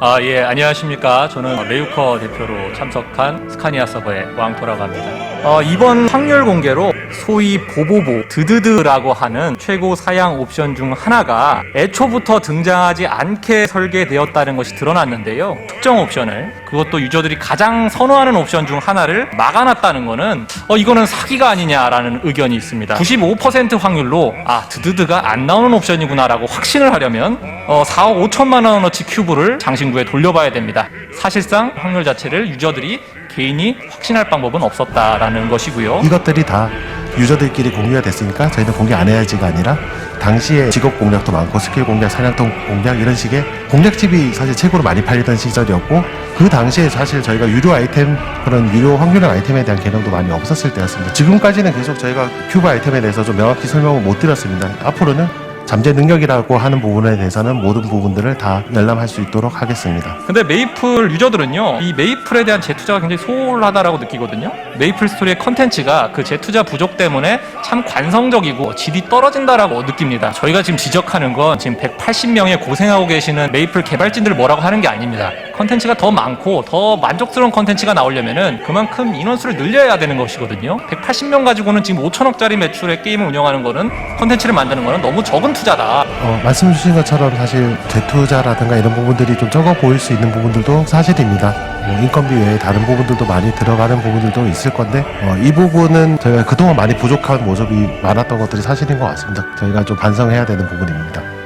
아, 예, 안녕하십니까. 저는 메이커 대표로 참석한 스카니아 서버의 왕토라고 합니다. 어, 이번 확률 공개로 소위 보보보, 드드드라고 하는 최고 사양 옵션 중 하나가 애초부터 등장하지 않게 설계되었다는 것이 드러났는데요. 특정 옵션을, 그것도 유저들이 가장 선호하는 옵션 중 하나를 막아놨다는 거는, 어, 이거는 사기가 아니냐라는 의견이 있습니다. 95% 확률로, 아, 드드드가 안 나오는 옵션이구나라고 확신을 하려면, 어, 4억 5천만 원어치 큐브를 장신구에 돌려봐야 됩니다. 사실상 확률 자체를 유저들이 개인이 확신할 방법은 없었다라는 것이고요. 이것들이 다 유저들끼리 공유가 됐으니까 저희는 공개 안 해야지가 아니라 당시에 직업 공략도 많고 스킬 공략, 사냥통 공략 이런 식의 공략집이 사실 최고로 많이 팔리던 시절이었고 그 당시에 사실 저희가 유료 아이템 그런 유료 확률형 아이템에 대한 개념도 많이 없었을 때였습니다. 지금까지는 계속 저희가 큐브 아이템에 대해서 좀 명확히 설명을 못 드렸습니다. 앞으로는 잠재 능력이라고 하는 부분에 대해서는 모든 부분들을 다 열람할 수 있도록 하겠습니다. 근데 메이플 유저들은요, 이 메이플에 대한 재투자가 굉장히 소홀하다라고 느끼거든요. 메이플 스토리의 컨텐츠가 그 재투자 부족 때문에 참 관성적이고 질이 떨어진다라고 느낍니다. 저희가 지금 지적하는 건 지금 180명의 고생하고 계시는 메이플 개발진들 뭐라고 하는 게 아닙니다. 컨텐츠가 더 많고 더 만족스러운 컨텐츠가 나오려면은 그만큼 인원수를 늘려야 되는 것이거든요. 180명 가지고는 지금 5천억짜리 매출의 게임을 운영하는 거는 컨텐츠를 만드는 거는 너무 적은 투자다. 어, 말씀 주신 것처럼 사실 재투자라든가 이런 부분들이 좀 적어 보일 수 있는 부분들도 사실입니다. 뭐 인건비 외에 다른 부분들도 많이 들어가는 부분들도 있을 건데 어, 이 부분은 저희가 그동안 많이 부족한 모습이 많았던 것들이 사실인 것 같습니다. 저희가 좀 반성해야 되는 부분입니다.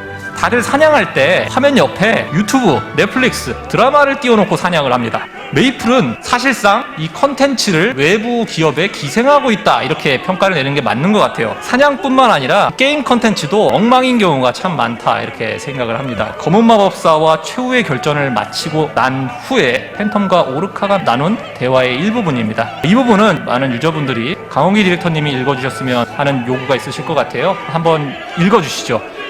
다들 사냥할 때 화면 옆에 유튜브, 넷플릭스, 드라마를 띄워놓고 사냥을 합니다. 메이플은 사실상 이 컨텐츠를 외부 기업에 기생하고 있다 이렇게 평가를 내는 게 맞는 것 같아요. 사냥뿐만 아니라 게임 컨텐츠도 엉망인 경우가 참 많다 이렇게 생각을 합니다. 검은 마법사와 최후의 결전을 마치고 난 후에 팬텀과 오르카가 나눈 대화의 일부분입니다. 이 부분은 많은 유저분들이 강홍기 디렉터님이 읽어주셨으면 하는 요구가 있으실 것 같아요. 한번 읽어주시죠.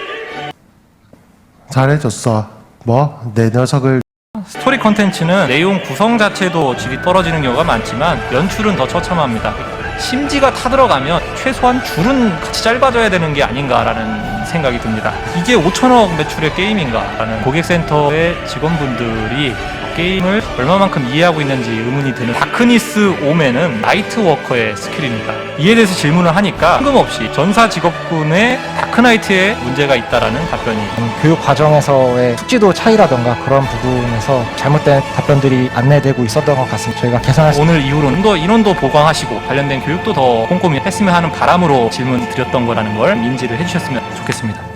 잘해줬어. 뭐 내 녀석을 스토리 컨텐츠는 내용 구성 자체도 질이 떨어지는 경우가 많지만 연출은 더 처참합니다. 심지가 타들어가면 최소한 줄은 같이 짧아져야 되는 게 아닌가라는 생각이 듭니다. 이게 5천억 매출의 게임인가라는 고객센터의 직원분들이 게임을 얼마만큼 이해하고 있는지 의문이 드는 다크니스 오맨은 나이트 워커의 스킬입니다. 이에 대해서 질문을 하니까 뜬금없이 전사 직업군의 다크나이트에 문제가 있다라는 답변이 음, 교육 과정에서의 숙지도 차이라던가 그런 부분에서 잘못된 답변들이 안내되고 있었던 것 같습니다. 저희가 개선할 수 오늘 이후로는 더 인원도 보강하시고 관련된 교육도 더 꼼꼼히 했으면 하는 바람으로 질문 드렸던 거라는 걸 인지를 해주셨으면 좋겠습니다.